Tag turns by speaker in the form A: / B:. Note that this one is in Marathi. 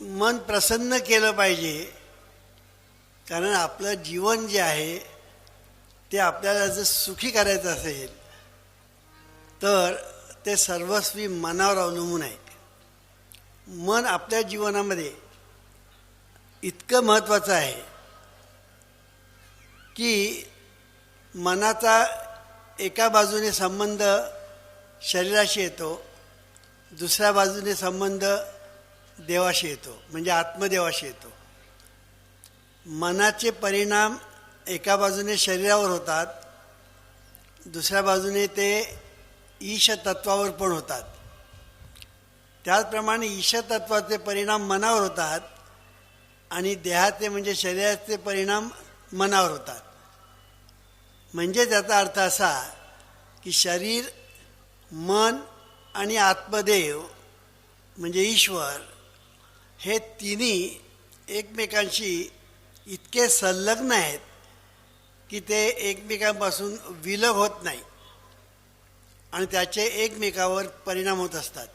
A: मन प्रसन्न केलं पाहिजे. कारण आपलं जीवन जे आहे ते आपल्याला जर सुखी करायचं असेल तर ते सर्वस्वी मनावर अवलंबून आहे. मन आपल्या जीवनामध्ये इतकं महत्त्वाचं आहे की मनाचा एका बाजूने संबंध शरीराशी येतो दुसऱ्या बाजूने संबंध देवाशी येतो म्हणजे आत्मदेवाशी येतो. मनाचे परिणाम एका बाजूने शरीरावर होतात दुसऱ्या बाजूने ते ईशतत्वावर पण होतात. त्याचप्रमाणे ईशतत्वाचे परिणाम मनावर होतात आणि देहाचे म्हणजे शरीराचे परिणाम मनावर होतात. म्हणजे त्याचा अर्थ असा की शरीर मन आणि आत्मदेव म्हणजे ईश्वर हे तिन्ही एकमेकांशी इतके संलग्न आहेत की ते एकमेकांपासून विलग होत नाही. आणि त्याचे एकमेकावर परिणाम होत असतात.